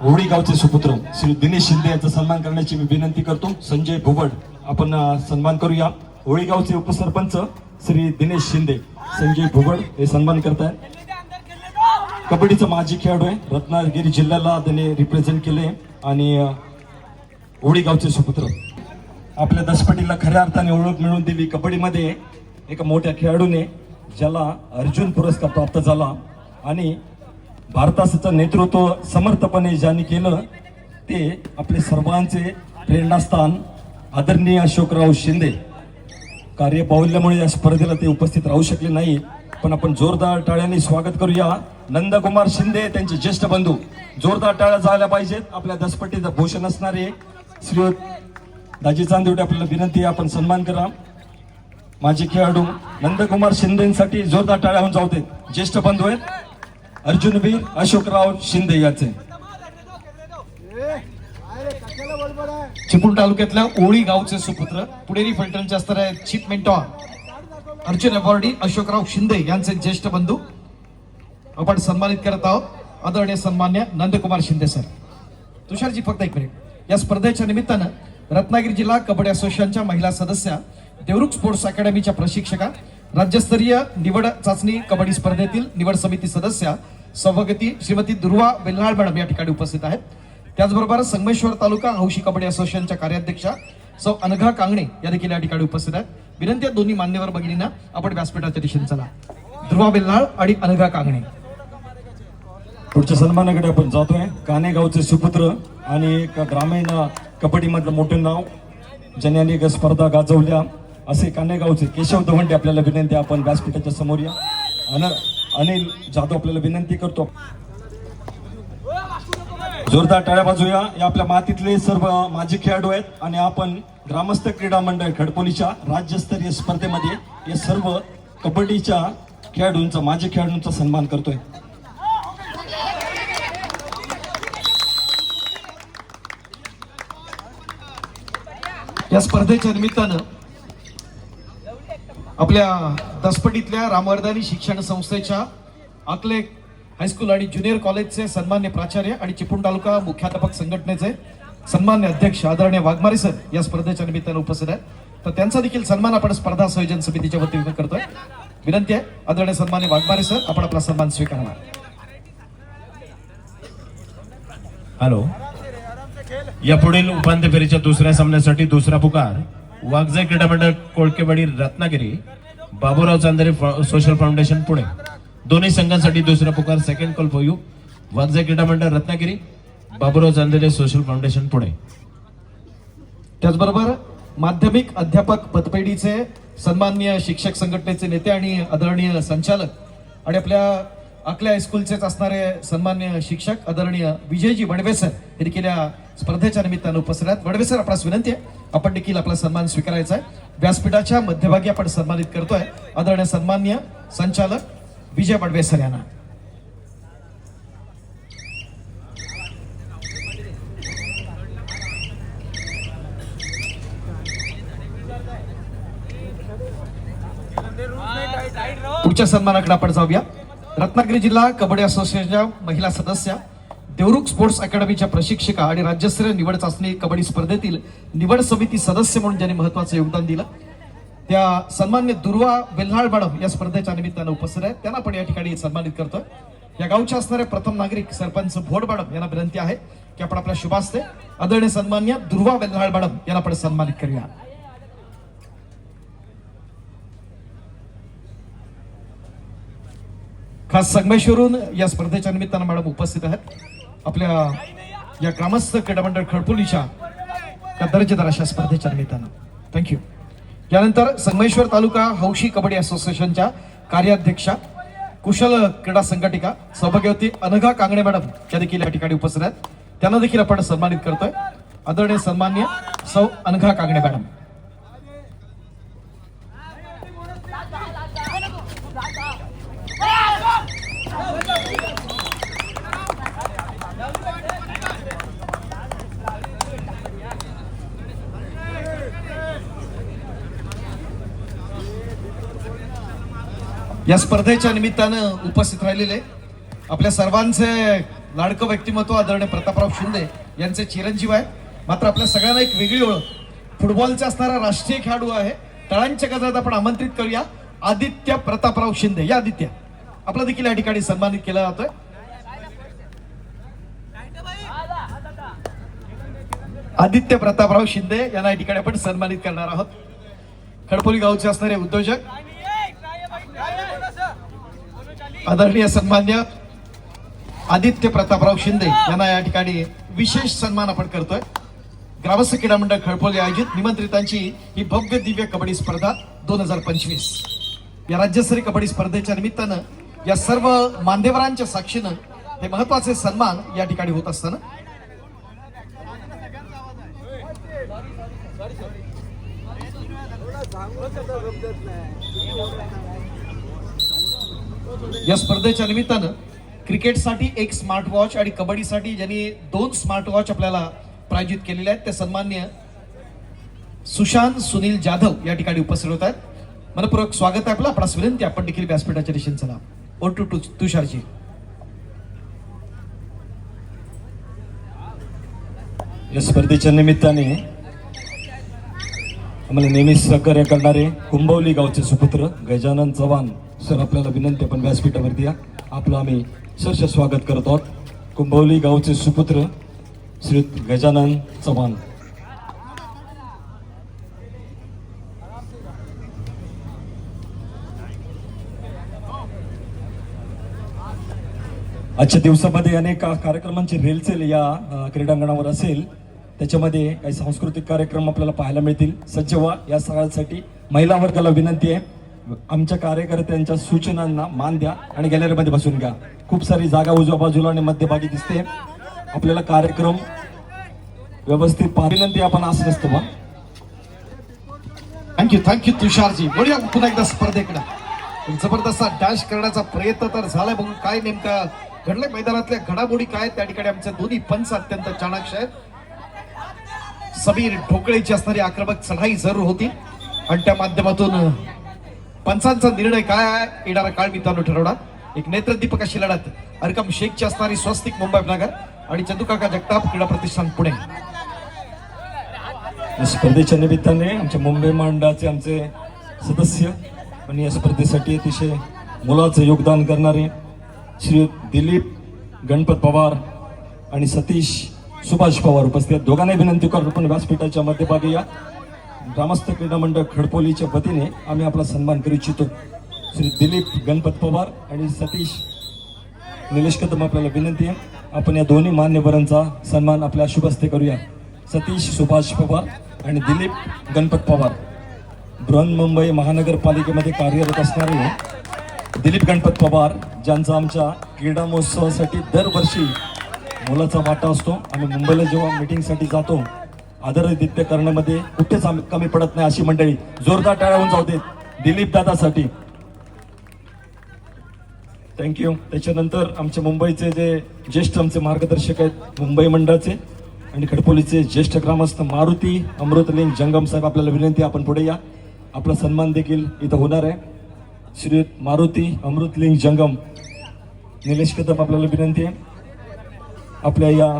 होळी गावचे सुपुत्र. श्री दिनेश शिंदे यांचा सन्मान करण्याची मी विनंती करतो. संजय भुवड आपण सन्मान करूया. होळी गावचे उपसरपंच श्री दिनेश शिंदे. संजय भुवड हे सन्मान करतायत कबड्डीचा माजी खेळाडू आहे. रत्नागिरी जिल्ह्याला त्याने रिप्रेझेंट केले आणि ओळी गावचे सुपुत्र. आपल्या दसपटीला खऱ्या अर्थाने ओळख मिळवून दिली कबड्डीमध्ये एका मोठ्या खेळाडूने ज्याला अर्जुन पुरस्कार प्राप्त झाला. आणि भारताचं नेतृत्व समर्थपणे ज्यांनी केलं ते आपले सर्वांचे प्रेरणास्थान आदरणीय अशोकराव शिंदे. कार्यबाहुल्यामुळे या स्पर्धेला ते उपस्थित राहू शकले नाही पण आपण जोरदार टाळ्यांनी स्वागत करूया. नंदकुमार शिंदे त्यांचे ज्येष्ठ बंधू. जोरदार टाळ्या झाल्या पाहिजेत. आपल्या दसपट्टीचं भूषण असणारे श्री दाजी चांदिवडे आपल्याला विनंती आहे आपण सन्मान करा. माझे खेळाडू नंदकुमार शिंदेसाठी जोरदार टाळ्या होऊन जाऊ देत. ज्येष्ठ बंधू आहेत अर्जुनवीर अशोकराव शिंदे याचे. चिपळूण तालुक्यातल्या ओळी गावचे सुपुत्र पुणेरी फलटणचे असणारे chief mentor Arjun awardee Ashokrao Shinde यांचे ज्येष्ठ बंधू. आपण सन्मानित करत आहोत आदरणीय सन्मान्य नंदकुमार शिंदे सर. तुषारजी फक्त एक मिनिट. या स्पर्धेच्या निमित्तानं रत्नागिरी जिल्हा कबड्डी असोसिएशनच्या महिला सदस्या देवरुख स्पोर्ट्स अकॅडमीच्या प्रशिक्षका राज्यस्तरीय निवड चाचणी कबड्डी स्पर्धेतील निवड समिती सदस्या सभागती श्रीमती दुर्वा बेल्हाळ मॅडम या ठिकाणी उपस्थित आहेत. त्याचबरोबर संगमेश्वर तालुका हौशी कबड्डी असोसिएशनच्या कार्याध्यक्षा सौ अनघा कांगणे या देखील या ठिकाणी उपस्थित आहेत. विनंती आहे दोन्ही मान्यवर भगिनींना आपण व्यासपीठाच्या दिशेने चला. ध्रुवा बेल्हाळ आणि अनघा कांगणे. पुढच्या सन्मानाकडे आपण जातोय. कानेगावचे सुपुत्र आणि एक ग्रामीण कबड्डीमधलं मोठं नाव ज्यांनी अनेक स्पर्धा गाजवल्या. असे कानेगावचे केशव दवंडे आपल्याला विनंती आपण व्यासपीठाच्या समोर या. अन अनिल जाधव आपल्याला विनंती करतो. जोरदार टाळ्या बाजूया या आपल्या मातीतले सर्व माजी खेळाडू आहेत आणि आपण ग्रामस्थ क्रीडा मंडळ खडपोलीच्या राज्यस्तरीय स्पर्धेमध्ये या सर्व कबड्डीच्या खेळाडूंचा माजी खेळाडूंचा सन्मान करतोय. या स्पर्धेच्या निमित्तानं आपल्या दसपटीतल्या रामवर्धानी शिक्षण संस्थेच्या आकले हायस्कूल आणि ज्युनियर कॉलेजचे सन्मान्य प्राचार्य आणि चिपळूण तालुका मुख्याध्यापक संघटनेचे सन्मान्य अध्यक्ष आदरणीय वाघमारे सर या स्पर्धेच्या निमित्तानं उपस्थित आहेत. तर त्यांचा देखील सन्मान आपण स्पर्धा संयोजन समितीच्या वतीने करतोय. विनंती आहे आदरणीय सन्मान्य वाघमारे सर आपण आपला सन्मान स्वीकारणार. हॅलो या पुढील उपांत्य फेरीच्या दुसऱ्या सामन्यासाठी दुसरा पुकार. वागजे क्रीडा मंडळ कोळकेवाडी रत्नागिरी बाबूराव चांदरे सोशल फाउंडेशन पुणे. दोन्ही संघांसाठी दुसरा पुकार second call for you Wagje क्रीडा मंडळ रत्नागिरी बाबूराव चांदरे सोशल फाउंडेशन पुणे. त्याचबरोबर माध्यमिक अध्यापक पतपेढीचे सन्माननीय शिक्षक संघटनेचे नेते आणि आदरणीय संचालक आणि आपल्या अकल्या हायस्कूलचेच असणारे सन्मान्य शिक्षक आदरणीय विजयजी वडवे सर हे देखील या स्पर्धेच्या निमित्तानं उपस्थित आहेत. वडवे सर आपणास विनंती आहे. आपण देखील आपला सन्मान स्वीकारायचा आहे. व्यासपीठाच्या मध्यभागी आपण सन्मानित करतोय. आदरणीय सन्मान्य संचालक विजय वडवे सर यांना. पुढच्या सन्मानाकडे आपण जाऊया. रत्नागिरी जिल्हा कबड्डी असोसिएशनच्या महिला सदस्या देवरुख स्पोर्ट्स अकॅडमीच्या प्रशिक्षिका आणि राज्यस्तरीय निवड चाचणी कबड्डी स्पर्धेतील निवड समिती सदस्य म्हणून ज्यांनी महत्वाचं योगदान दिलं त्या सन्मान्य दुर्वा वेल्हाळ मॅडम या स्पर्धेच्या निमित्तानं उपस्थित आहेत. त्यांना पण या ठिकाणी सन्मानित करतोय. या गावच्या असणारे प्रथम नागरिक सरपंच भोड मॅडम यांना विनंती आहे की आपण आपल्या शुभास्ते आदरणीय सन्मान्य दुर्वा वेल्हाळ मॅडम यांना आपण सन्मानित करूया. खास संगमेश्वरून या स्पर्धेच्या निमित्तानं मॅडम उपस्थित आहेत. आपल्या या ग्रामस्थ क्रीडा मंडळ खडपोलीच्या या दर्जेदार अशा स्पर्धेच्या निमित्तानं. थँक्यू यानंतर संगमेश्वर तालुका हौशी कबड्डी असोसिएशनच्या कार्याध्यक्षा कुशल क्रीडा संघटिका सौभाग्यवती अनघा कांगणे मॅडम या देखील या ठिकाणी उपस्थित आहेत. त्यांना देखील आपण सन्मानित करतोय. आदरणीय सन्मान्य सौ अनघा कांगणे मॅडम. या स्पर्धेच्या निमित्तानं उपस्थित राहिलेले आपल्या सर्वांचे लाडकं व्यक्तिमत्व आदरणीय प्रतापराव शिंदे यांचे चिरंजीव आहे मात्र आपल्या सगळ्यांना एक वेगळी ओळख. फुटबॉलचा असणारा राष्ट्रीय खेळाडू आहे. तळांच्या गजरात आपण आमंत्रित करूया. आदित्य प्रतापराव शिंदे. या आदित्य. आपला देखील या ठिकाणी सन्मानित केला जातोय. आदित्य प्रतापराव शिंदे यांना या ठिकाणी आपण सन्मानित करणार आहोत. खडपोली गावचे असणारे उद्योजक. आदरणीय सन्मान्य आदित्य प्रतापराव शिंदे यांना या ठिकाणी विशेष सन्मान आपण करतोय. ग्रामस्थ क्रीडा मंडळ खडपोली आयोजित निमंत्रितांची ही भव्य दिव्य कबड्डी स्पर्धा दोन हजार पंचवीस. या राज्यस्तरीय कबड्डी स्पर्धेच्या निमित्तानं या सर्व मान्यवरांच्या साक्षीनं हे महत्त्वाचे सन्मान या ठिकाणी होत असताना या स्पर्धेच्या निमित्तानं क्रिकेटसाठी एक स्मार्ट वॉच आणि कबड्डीसाठी ज्यांनी दोन स्मार्ट वॉच आपल्याला प्रायोजित केलेले आहेत ते सन्मान्य सुशांत सुनील जाधव या ठिकाणी उपस्थित होत आहेत. मनपूर्वक स्वागत आहे आपलं. आपणास विनंती आपण देखील व्यासपीठाच्या दिशेने चला. ओ टू टू तुषारजी. या स्पर्धेच्या निमित्ताने आम्हाला नेहमी सहकार्य करणारे कुंभवली गावचे सुपुत्र गजानन चव्हाण सर आपल्याला विनंती आपण व्यासपीठावरती या. आपलं आम्ही सहर्ष स्वागत करत आहोत. कुंभवली गावचे सुपुत्र श्री गजानन चव्हाण. आजच्या दिवसामध्ये अनेक कार्यक्रमांची रेलचेल या क्रीडांगणावर असेल. त्याच्यामध्ये काही सांस्कृतिक कार्यक्रम आपल्याला पाहायला मिळतील. सज्ज व्हा. या सगळ्यांसाठी महिला वर्गाला विनंती आहे. आमच्या कार्यकर्त्यांच्या सूचनांना मान द्या आणि गॅलरीमध्ये बसून घ्या. खूप सारी जागा उजव्या बाजूला आणि मध्यभागी दिसते. आपल्याला कार्यक्रम व्यवस्थित विनंती आपण असं नसतं बा. Thank you thank you Tusharji. बढिया पुन्हा एकदा स्पर्धेकडे. जबरदस्त डॅश करण्याचा प्रयत्न तर झालाय बघून काय नेमका घडलंय? मैदानातल्या घडामोडी काय त्या ठिकाणी आमचे दोन्ही पंच अत्यंत चाणाक्ष आहेत. समीर ढोकळेची असणारी आक्रमक चढाई जरूर होती. आणि त्या माध्यमातून पंचांचा निर्णय काय आहे येणारा काळ मित्रांनो ठरवणार. एक नेत्रदीपक अशी लढत. अरकम शेखची असणारी स्वस्तिक मुंबई नगर आणि चंदुकाका जगताप क्रीडा प्रतिष्ठान पुणे. या स्पर्धेच्या निमित्ताने आमच्या मुंबई मंडळाचे आमचे सदस्य आणि या स्पर्धेसाठी अतिशय मुलाचं योगदान करणारे श्री दिलीप गणपत पवार आणि सतीश सुभाष पवार उपस्थित. आहेत. दोघांनाही विनंती करतो पण व्यासपीठाच्या मध्यभागी या. ग्रामस्थ क्रीडा मंडळ खडपोलीच्या वतीने आम्ही आपला सन्मान करू इच्छितो. श्री दिलीप गणपत पवार आणि सतीश निलेश कदम आपल्याला विनंती आहे. आपण या दोन्ही मान्यवरांचा सन्मान आपल्या शुभस्ते करूया. सतीश सुभाष पवार आणि दिलीप गणपत पवार. बृहन्मुंबई महानगरपालिकेमध्ये कार्यरत असणारे दिलीप गणपत पवार ज्यांचा आमच्या क्रीडा महोत्सवासाठी दरवर्षी मोलाचा वाटा असतो. आम्ही मुंबईला जेव्हा मिटिंगसाठी जातो आदरातिथ्य करण्यामध्ये कुठेच आम्ही कमी पडत नाही अशी मंडळी. जोरदार टाळ्या जाऊ देत. दिलीप दादासाठी. थँक्यू त्याच्यानंतर आमचे मुंबईचे जे ज्येष्ठ आमचे मार्गदर्शक आहेत मुंबई मंडळाचे आणि खडपोलीचे ज्येष्ठ ग्रामस्थ मारुती अमृतलिंग जंगम साहेब आपल्याला विनंती आपण पुढे या. आपला सन्मान देखील इथं होणार आहे. श्री मारुती अमृतलिंग जंगम. निलेश कदम आपल्याला विनंती आहे. आपल्या या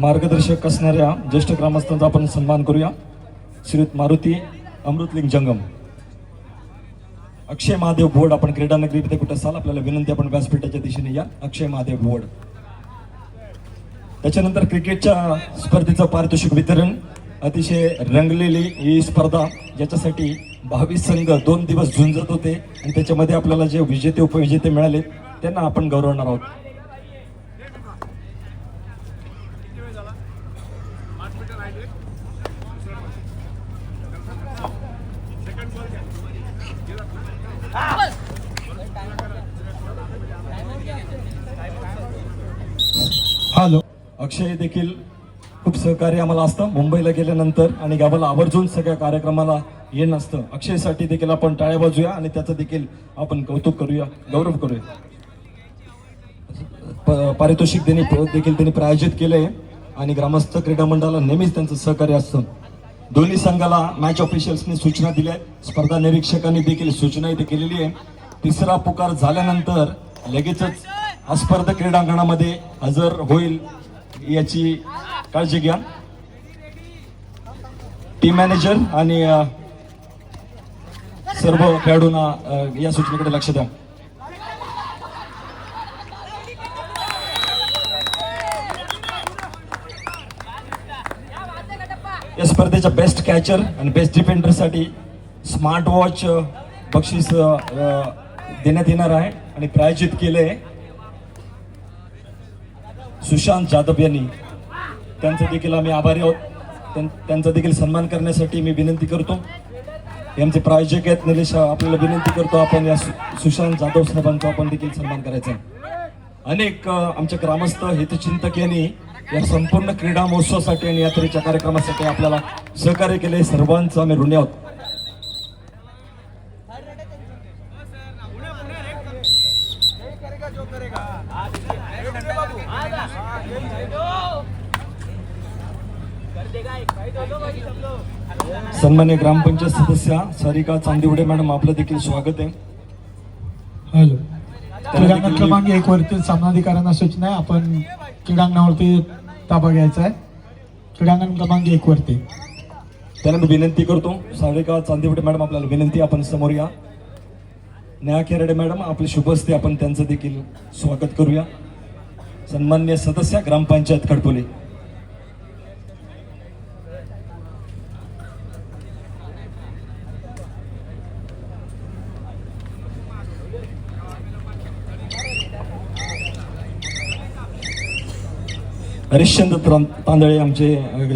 मार्गदर्शक असणाऱ्या ज्येष्ठ ग्रामस्थांचा आपण सन्मान करूया. श्री मारुती अमृतलिंग जंगम. अक्षय महादेव बोर्ड आपण क्रीडा नगरी इथे कुठे असाल आपल्याला विनंती आपण व्यासपीठाच्या दिशेने या. अक्षय महादेव बोर्ड. त्याच्यानंतर क्रिकेटच्या स्पर्धेचं पारितोषिक वितरण अतिशय रंगलेली ही स्पर्धा ज्याच्यासाठी बावीस संघ दोन दिवस झुंजत होते आणि त्याच्यामध्ये आपल्याला जे विजेते उपविजेते मिळाले त्यांना आपण गौरवणार आहोत हॅलो अक्षय देखील खूप सहकार्य आम्हाला असतं. मुंबईला गेल्यानंतर आणि गावाला आवर्जून सगळ्या कार्यक्रमाला येणं असतं. अक्षयसाठी देखील आपण टाळ्या वाजूया आणि त्याचं देखील आपण कौतुक करूया गौरव करूया. प- पारितोषिक देणे देखील त्यांनी प्रायोजित केलंय आणि ग्रामस्थ क्रीडा मंडळाला नेहमीच त्यांचं सहकार्य असतं. दोन्ही संघाला मॅच ऑफिशियल्सनी सूचना दिल्या आहेत. स्पर्धा निरीक्षकांनी देखील सूचना इथे केलेली आहे. तिसरा पुकार झाल्यानंतर लगेचच हा स्पर्धा क्रीडांगणामध्ये हजर होईल. याची काळजी घ्या. टीम मॅनेजर आणि सर्व खेळाडूंना या सूचनेकडे लक्ष द्या. या स्पर्धेच्या बेस्ट कॅचर आणि बेस्ट डिफेंडरसाठी स्मार्ट वॉच बक्षीस देण्यात येणार आहे आणि प्रायोजित केले आहे सुशांत जाधव यांनी. त्यांचं देखील आम्ही आभारी आहोत. त्यां- त्यांचा देखील सन्मान करण्यासाठी मी विनंती करतो. यांचे प्रायोजक आहेत. निलेश आपल्याला विनंती करतो. आपण या सु- सुशांत जाधव साहेबांचा आपण देखील सन्मान करायचा आहे. अनेक आमचे ग्रामस्थ हितचिंतक यांनी या संपूर्ण क्रीडा महोत्सवासाठी आणि यात्रेच्या कार्यक्रमासाठी आपल्याला सहकार्य केले. सर्वांचं आम्ही ऋणी आहोत. सन्मान्य ग्रामपंचायत सदस्या सारिका चांदिवडे मॅडम आपलं देखील स्वागत आहे. हॅलो. क्रीडांगण क्रमांक एक वरतील सामनाधिकाऱ्यांना सूचना आहे. आपण क्रीडांगणावरती ताबा घ्यायचा आहे. क्रीडांगण क्रमांक एक वरती. त्यांना मी विनंती करतो. सारिका चांदिवडे मॅडम आपल्याला विनंती आपण समोर या. न्या खेराडे मॅडम आपले शुभ असते आपण त्यांचं देखील स्वागत करूया. सन्मान्य सदस्य ग्रामपंचायत खडपोली हरिश्चंद्र त्रां- तांदळे आमचे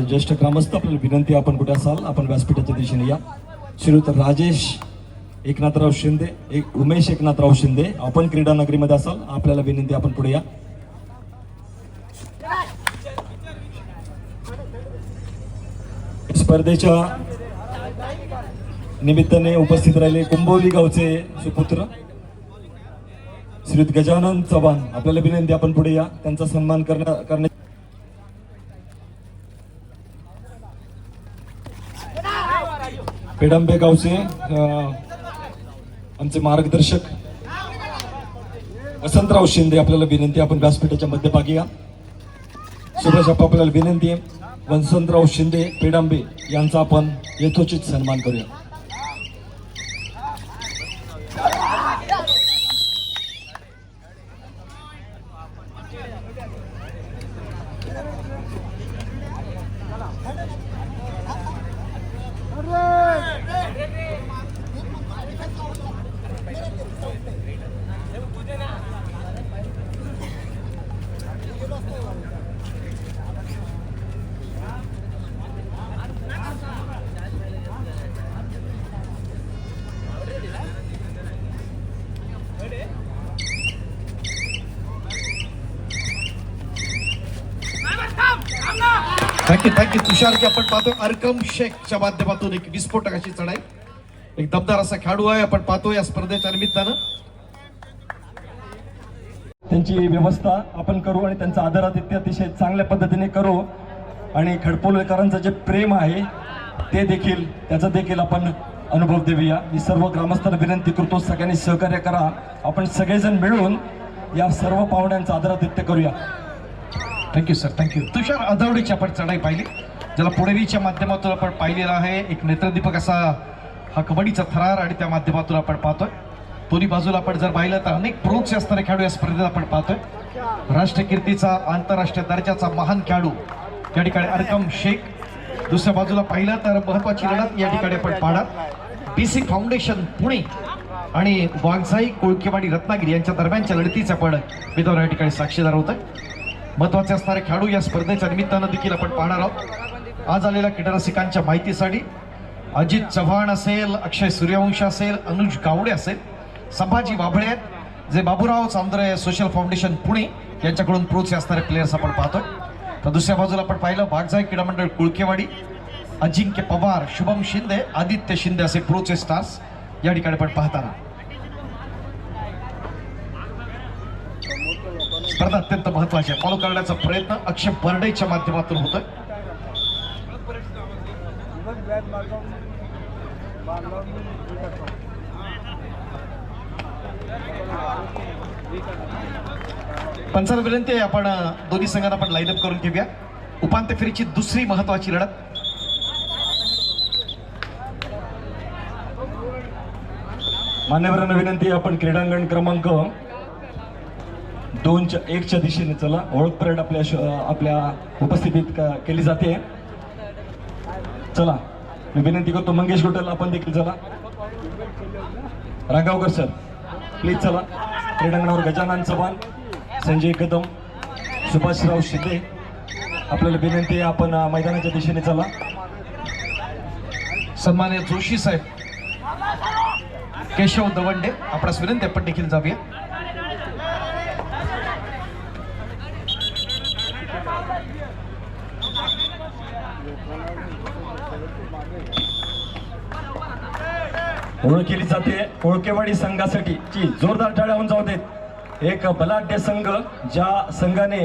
ज्येष्ठ ग्रामस्थ आपल्याला विनंती आपण कुठे असाल आपण व्यासपीठाच्या दिशेने या. श्रीयुत राजेश एकनाथराव शिंदे एक उमेश एकनाथराव शिंदे आपण क्रीडा नगरीमध्ये असाल आपल्याला विनंती आपण पुढे या. स्पर्धेच्या निमित्ताने उपस्थित राहिले कुंभोली गावचे सुपुत्र श्रीयुत गजानन चव्हाण. आपल्याला विनंती आपण पुढे या. त्यांचा सन्मान करण्या करण्या पेडंबे गावचे आमचे मार्गदर्शक वसंतराव शिंदे आपल्याला विनंती आपण व्यासपीठाच्या मध्यभागी या. सुभाषप्पा आपल्याला विनंती आहे वसंतराव शिंदे पेडांबे यांचा आपण यथोचित सन्मान करूया. थँक्यू. थँक्यू तुषार की आपण पाहतो अरकम शेखच्या माध्यमातून एक विस्फोटकाची चढाई. एक दमदार असा खेळाडू आहे आपण पाहतो या स्पर्धेच्या निमित्तानं. त्यांची व्यवस्था आपण करू आणि त्यांचा आदरातिथ्य अतिशय चांगल्या पद्धतीने करू. आणि खडपोलेकरांचं जे प्रेम आहे ते देखील त्याचा देखील आपण अनुभव देऊया. मी सर्व ग्रामस्थांना विनंती करतो सगळ्यांनी सहकार्य करा. आपण सगळेजण मिळून या सर्व पाहुण्यांचं आदरातिथ्य करूया. Thank you sir thank you Tushar आदवडेची आपण चढाई पाहिली. ज्याला पुणेरीच्या माध्यमातून आपण पाहिलेला आहे एक नेत्रदीपक असा हा कबड्डीचा थरार आणि त्या माध्यमातून आपण पाहतोय. दोन्ही बाजूला आपण जर पाहिलं तर अनेक प्रोत्स असणारे खेळाडू या स्पर्धेत आपण पाहतोय. राष्ट्रकीर्तीचा आंतरराष्ट्रीय दर्जाचा महान खेळाडू या ठिकाणी अरकम शेख. दुसऱ्या बाजूला पाहिलं तर महत्वाची लढत या ठिकाणी आपण पाहणार. बीसी फाउंडेशन पुणे आणि वाघजाई कोळकेवाडी रत्नागिरी यांच्या दरम्यानच्या लढतीचं आपण मित्रांनो या ठिकाणी साक्षीदार होत महत्त्वाचे असणारे खेळाडू या स्पर्धेच्या निमित्तानं देखील आपण पाहणार आहोत. आज आलेल्या क्रीडारसिकांच्या माहितीसाठी अजित चव्हाण असेल अक्षय सूर्यवंश असेल अनुज गावडे असेल संभाजी वाभळे आहेत, जे बाबूराव चांद्रे सोशल फाउंडेशन पुणे यांच्याकडून प्रोत्साह असणारे प्लेयर्स आपण पाहतोय. तर दुसऱ्या बाजूला आपण पाहिलं वाघजाई क्रीडा मंडळ कुळकेवाडी अजिंक्य पवार शुभम शिंदे आदित्य शिंदे असे प्रोचे स्टार्स या ठिकाणी आपण पाहताना. स्पर्धा अत्यंत महत्वाची आहे. फॉलो करण्याचा प्रयत्न अक्षय बर्डेच्या माध्यमातून होतोय. पंचाला विनंती आहे आपण दोन्ही संघांना आपण लाईनअप करून घेऊया. उपांत्य फेरीची दुसरी महत्वाची लढत. मान्यवरांना विनंती आपण क्रीडांगण क्रमांक दोनच्या एकच्या दिशेने चला. ओळख परेड आपल्या श- आपल्या उपस्थितीत केली जाते. चला. मी विनंती करतो मंगेश गोटेला आपण देखील चला. रांगावकर सर प्लीज चला. क्रीडांगणावर गजानन चव्हाण संजय कदम सुभाषराव शिंदे. आपल्याला विनंती आहे आपण मैदानाच्या दिशेने चला. सन्मान्य जोशी साहेब केशव दवंडे आपणास विनंती आपण देखील जाऊया. ओळख केली जाते कोळकेवाडी संघासाठी. ची जोरदार टाळ्या होऊन जाऊ देत. एक बलाढ्य संघ ज्या संघाने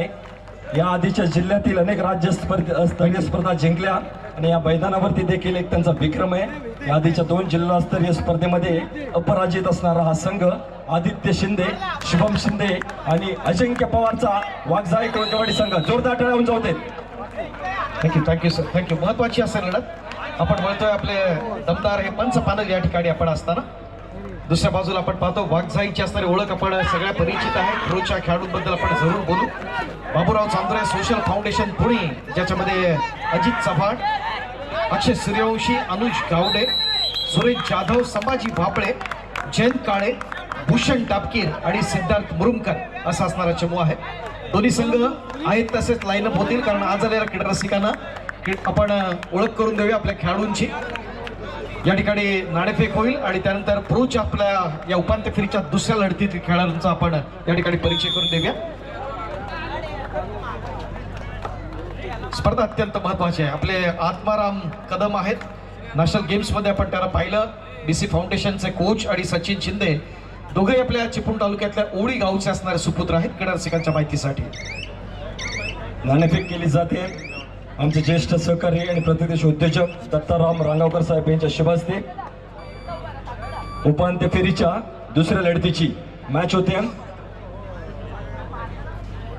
या आधीच्या जिल्ह्यातील अनेक राज्य स्पर्ध स्तरीय स्पर्धा जिंकल्या आणि या मैदानावरती देखील एक त्यांचा विक्रम आहे. या आधीच्या दोन जिल्हास्तरीय स्पर्धेमध्ये अपराजित असणारा हा संघ आदित्य शिंदे शुभम शिंदे आणि अजिंक्य पवारचा वाघजाळी कोळकेवाडी संघ जोरदार टाळ्या होऊन जाऊ देत. थँक्यू थँक्यू सर थँक्यू महत्वाची असेल लढत. आपण बोलतोय आपले दमदार हे पंच पानल या ठिकाणी आपण असताना. दुसऱ्या बाजूला आपण पाहतो वाघझाईची असणारी ओळख आपण सगळ्या परिचित आहे रोजच्या खेळाडूंबद्दल आपण जरूर बोलू. बाबूराव चांद्रे सोशल फाउंडेशन पुणे ज्याच्यामध्ये अजित चव्हाण अक्षय सूर्यवंशी अनुज गावडे सुरेश जाधव संभाजी भापळे जयंत काळे भूषण टापकीर आणि सिद्धार्थ मुरुमकर असा असणारा चमू आहे. दोन्ही संघ आहेत तसेच लाईनअप होतील कारण आज आलेल्या क्रीडा रसिकांना आपण ओळख करून देऊया आपल्या खेळाडूंची. या ठिकाणी नाणेफेक होईल आणि त्यानंतर प्रोच आपल्या या उपांत्य फेरीच्या दुसऱ्या लढतीतील खेळाडूंचा आपण या ठिकाणी परिचय करून देऊया. स्पर्धा अत्यंत महत्वाची आहे. आपले आत्माराम कदम आहेत. नॅशनल गेम्समध्ये आपण त्याला पाहिलं. बी सी फाउंडेशनचे कोच आणि सचिन शिंदे दोघेही आपल्या चिपळूण तालुक्यातल्या ओळी गावचे असणारे सुपुत्र आहेत. क्रीडा रसिकांच्या माहितीसाठी. नाणेफेक केली जाते. आमचे ज्येष्ठ सहकारी आणि प्रतिदेश उद्योजक दत्ताराम रांगावकर साहेब यांच्या शुभ उपांत्य फेरीच्या दुसऱ्या लढतीची मॅच होते.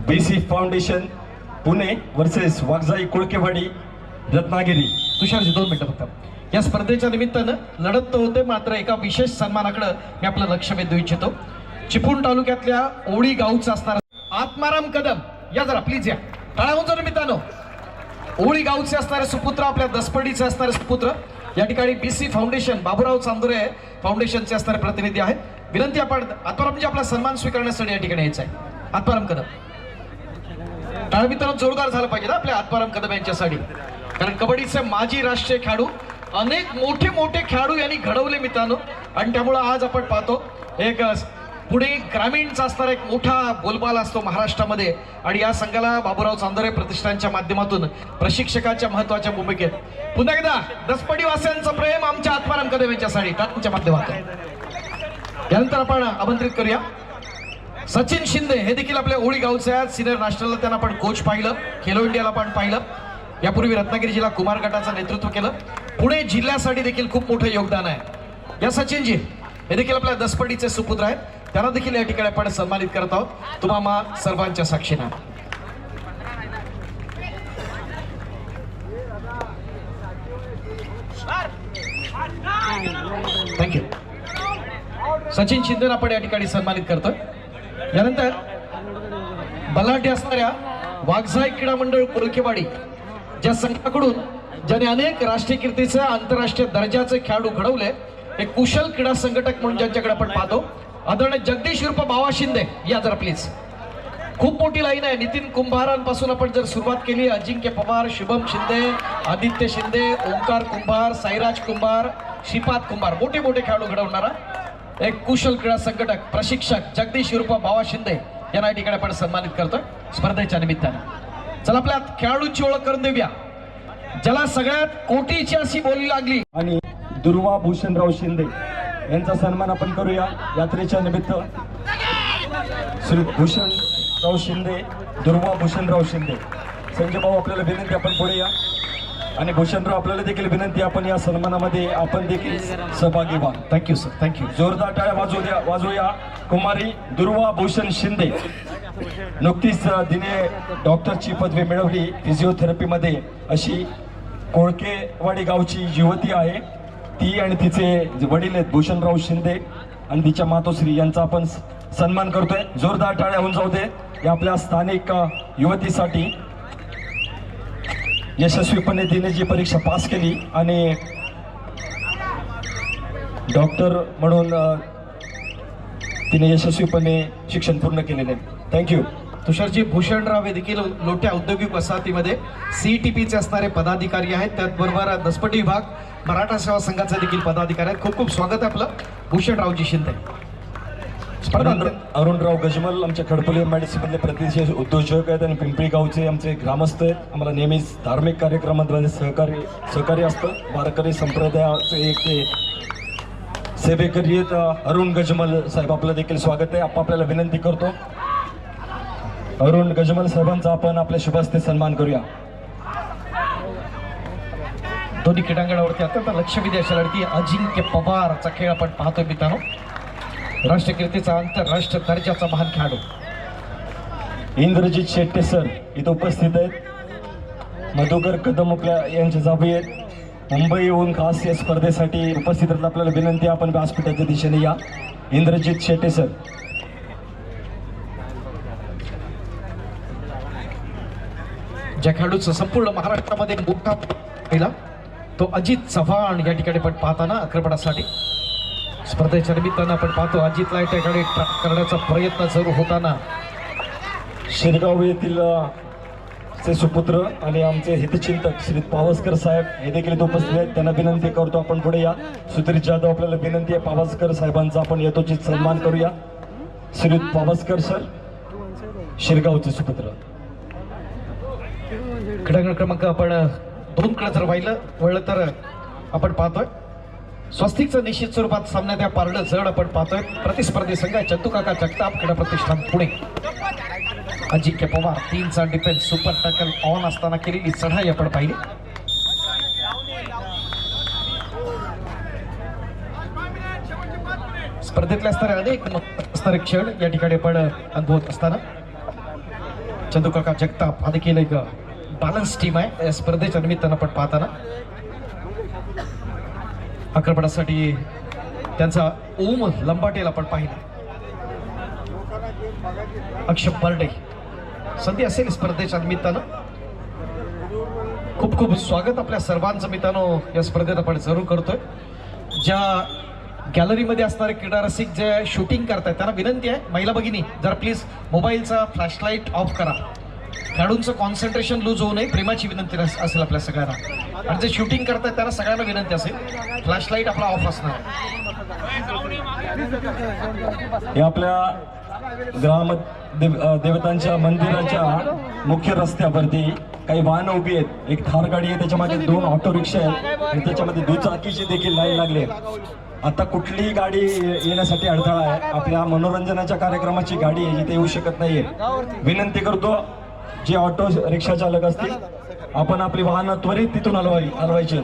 BC foundation Pune versus Wagjai Kulkewadi Ratnagiri. Tusharji दोन मिनिटं फक्त. या स्पर्धेच्या निमित्तानं लढत तर होते मात्र एका विशेष सन्मानाकडे मी आपलं लक्ष वेधू इच्छितो. चिपळूण तालुक्यातल्या ओळी गावचा असणारा आत्माराम कदम या जरा प्लीज या. टाळावून निमित्तानं. ओळी गावचे असणारे सुपुत्र आपल्या दसपडीचे असणारे सुपुत्र. या ठिकाणी B C foundation Baburao Chandure फाउंडेशनचे असणारे प्रतिनिधी आहेत. विनंती आपण आत्माराम म्हणजे आपला सन्मान स्वीकारण्यासाठी या ठिकाणी यायचं आहे. आत्माराम कदम. टाळमित्रांनो जोरदार झालं पाहिजे ना आपल्या आत्माराम कदम यांच्यासाठी. कारण कबड्डीचे माजी राष्ट्रीय खेळाडू अनेक मोठे मोठे खेळाडू यांनी घडवले मित्रांनो. आणि त्यामुळं आज आपण पाहतो एक पुढे ग्रामीणचा असणारा एक मोठा बोलबाला असतो महाराष्ट्रामध्ये. आणि या संघाला बाबूराव चांदोरे प्रतिष्ठानच्या माध्यमातून प्रशिक्षकाच्या महत्त्वाच्या भूमिकेत. पुन्हा एकदा दसपडी वासियांचं प्रेम आमच्या आत्माराम कदम यांच्यासाठी टाळ्यांच्या माध्यमातून. यानंतर आपण आमंत्रित करूया. सचिन शिंदे हे देखील आपल्या ओळी गावचे आहेत. सिनियर नॅशनलला त्यांना आपण कोच पाहिलं. खेलो इंडियाला पण पाहिलं. यापूर्वी रत्नागिरी जिल्हा कुमार गटाचं नेतृत्व केलं. पुणे जिल्ह्यासाठी देखील खूप मोठं योगदान आहे. या सचिनजी हे देखील आपल्या दसपडीचे सुपुत्र आहेत. त्यांना देखील या ठिकाणी आपण सन्मानित करत आहोत. तुम्हा सर्वांच्या साक्षीनं. थँक्यू सचिन शिंदेना आपण या ठिकाणी सन्मानित करतोय. यानंतर बलाढ्य असणाऱ्या वाघसाई क्रीडा मंडळ कोळकेवाडी ज्या संघाकडून ज्याने अनेक राष्ट्रीय कीर्तीचे आंतरराष्ट्रीय दर्जाचे खेळाडू घडवले एक कुशल क्रीडा संघटक म्हणून ज्यांच्याकडे आपण पाहतो आदरणीय जगदीश रूप बावा शिंदे या जरा प्लीज खूप मोठी लाईन आहे. नितीन कुंभारांपासून आपण जर सुरुवात केली अजिंक्य पवार शुभम शिंदे आदित्य शिंदे ओंकार कुंभार साईराज कुंभार श्रीपाद कुंभार मोठे मोठे खेळाडू घडवणारा एक कुशल क्रीडा संघटक प्रशिक्षक जगदीश रूप बावा शिंदे यांना या ठिकाणी आपण सन्मानित करतोय स्पर्धेच्या निमित्तानं. चला आपल्या खेळाडूंची ओळख करून देऊया. ज्याला सगळ्यात कोटीची अशी बोली लागली. आणि दुर्वा भूषणराव शिंदे यांचा सन्मान आपण करूया. यात्रेच्या निमित्त श्री भूषणराव शिंदे दुर्वा भूषणराव शिंदे. संजय भाऊ आपल्याला विनंती आपण पुढे या. आणि भूषणराव आपल्याला देखील विनंती आपण या सन्मानामध्ये आपण देखील सहभागी व्हा. थँक्यू सर थँक्यू जोरदार टाळ्या वाजू द्या वाजूया कुमारी दुर्वा भूषण शिंदे. नुकतीच दिने तिने डॉक्टरची पदवी मिळवली. फिजिओथेरपीमध्ये अशी कोळकेवाडी गावची युवती आहे. ती आणि तिचे जे वडील आहेत भूषणराव शिंदे आणि तिच्या मातोश्री यांचा आपण सन्मान करतोय. जोरदार टाळ्या होऊन जाऊ दे. या आपल्या स्थानिक युवतीसाठी यशस्वीपणे तिने जी परीक्षा पास केली आणि डॉक्टर म्हणून तिने यशस्वीपणे शिक्षण पूर्ण केलेले थँक्यू तुषारजी भूषणराव हे देखील लोट्या औद्योगिक वसाहतीमध्ये सीईटीपीचे असणारे पदाधिकारी आहेत. त्याचबरोबर दसपटी विभाग मराठा सेवा संघाचे देखील पदाधिकारी आहेत. खूप खूप स्वागत आहे आपलं. भूषणरावजी शिंदे. अरुणराव गजमल आमच्या खडपली मधले प्रतिष्ठित उद्योजक आहेत आणि पिंपरी गावचे आमचे ग्रामस्थ आहेत. आम्हाला नेहमीच धार्मिक कार्यक्रमांमध्ये सहकार्य सहकार्य असतं. वारकरी संप्रदायाचे एक ते सेवेकरी आहेत. अरुण गजमल साहेब आपलं देखील स्वागत आहे. आपण आपल्याला विनंती करतो. अरुण गजमल साहेबांचा आपण आपल्या शुभस्ते सन्मान करूया. दोन्ही क्रीडांगणावरती अत्यंत लक्षवेधी अशा लढती अजिंक्य पवारचा खेळ आपण पाहतोय मित्रांनो. राष्ट्रकीर्तीचा आंतरराष्ट्रीय दर्जाचा महान खेळाडू. इंद्रजित शेट्टे सर इथं उपस्थित आहेत. मधुकर कदम आपल्या यांचे जाबी आहेत. मुंबई येऊन खास या स्पर्धेसाठी उपस्थित आपल्याला विनंती आपण व्यासपीठाच्या दिशेने या. इंद्रजित शेट्टे सर. ज्या खेळाडूचं संपूर्ण महाराष्ट्रामध्ये मोठा पहिला. तो अजित चव्हाण या ठिकाणी आपण पाहताना आक्रमणासाठी. स्पर्धेच्या निमित्तानं आपण पाहतो अजितला या ठिकाणी करण्याचा प्रयत्न जरूर होताना. शिरगाव येथील चे सुपुत्र आणि आमचे हितचिंतक श्री पावसकर साहेब हे देखील इथे उपस्थित आहेत. त्यांना विनंती करतो आपण पुढे या सुधीर जाधव आपल्याला विनंती आहे पावसकर साहेबांचा आपण यथोचित सन्मान करूया. श्री पावसकर सर शिरगावचे सुपुत्र. क्रीडांगण क्रमांक आपण दोनकडे जर वाहिलं वळलं तर आपण पाहतोय. स्वस्तिकचं निश्चित स्वरूपात सामन्यात या पारडं जड आपण पाहतोय. प्रतिस्पर्धी संघ चंदुकाका जगताप क्रीडा प्रतिष्ठान पुणे. अजिंक्य पवार तीनचा डिफेन्स सुपर टॅकल ऑन असताना केलेली चढाई आपण पाहिली. स्पर्धेतल्या स्तरे अनेक असणारे क्षण या ठिकाणी आपण अनुभवत असताना. चंदुकाका जगताप हा देखील एक बॅलन्स टीम आहे. या स्पर्धेच्या निमित्तानं आपण पाहताना आक्रमणासाठी त्यांचा ओम लंबाटेल आपण पाहिला. अक्षय बर्डे संधी असेल स्पर्धेच्या निमित्तानं. खूप खूप स्वागत आपल्या सर्वांचं मित्रांनो. या स्पर्धेत आपण जरूर करतोय. ज्या गॅलरीमध्ये असणारे क्रीडा रसिक जे शूटिंग करतायत त्यांना विनंती आहे. महिला भगिनी जरा प्लीज मोबाईलचा फ्लॅशलाईट ऑफ करा. खेळाडूंचं कॉन्सन्ट्रेशन लूज होऊ नये. प्रेमाची विनंती असेल आपल्या सगळ्यांना. आणि जे शूटिंग करतात त्यांना सगळ्यांना विनंती असेल. फ्लॅशलाईट आपला ऑफ असणार हे आपल्या ग्राम देव देवतांच्या मंदिराच्या मुख्य रस्त्यावरती काही वाहनं उभी आहेत. एक थार गाडी आहे त्याच्यामध्ये दोन ऑटो रिक्षा आहेत. आणि त्याच्यामध्ये दुचाकीची देखील लाईन लागली आहे आता कुठलीही गाडी येण्यासाठी अडथळा आहे. आपल्या मनोरंजनाच्या कार्यक्रमाची गाडी आहे जिथे येऊ शकत नाहीये. विनंती करतो जे ऑटो रिक्षा चालक असतील आपण आपली वाहनं त्वरित तिथून हलवाई हलवायची.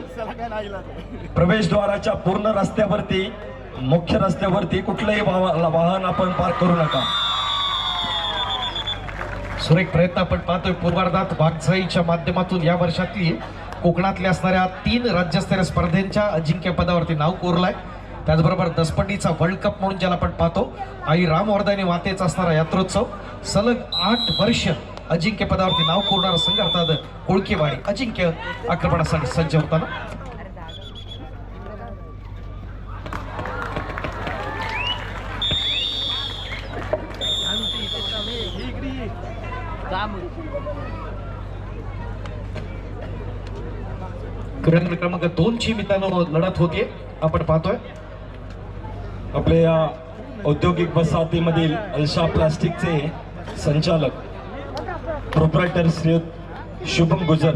प्रवेशद्वाराच्या पूर्ण रस्त्यावरती मुख्य रस्त्यावरती कुठलंही वाह- वाहन आपण पार्क करू नका. सुरेख प्रयत्न आपण पाहतोय पूर्वार्धात वाघसाईच्या माध्यमातून या वर्षातली कोकणातल्या असणाऱ्या तीन राज्यस्तरीय स्पर्धेच्या अजिंक्यपदावरती नाव कोरलाय. त्याचबरोबर दसपंडीचा वर्ल्ड कप म्हणून ज्याला आपण पाहतो आई रामवर्धानी मातेचा असणारा यात्रोत्सव. सलग आठ वर्ष अजिंक्य पदावरती नाव कोरणारा संघ अर्थात कोळकेवाडी अजिंक्य आक्रमणासाठी सज्ज होताना क्रीडांगण क्रमांक दोन ची मित्रांनो लढत होते आपण पाहतोय आपल्या या औद्योगिक वसाहतीमधील अल्शा प्लास्टिकचे संचालक प्रोप्रायटर श्री शुभम गुजर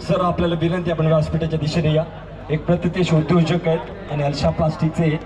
सर आपल्याला विनंती आपण व्यासपीठाच्या दिशेने या. एक प्रतिष्ठित उद्योजक आहेत आणि अल्शा प्लास्टिकचे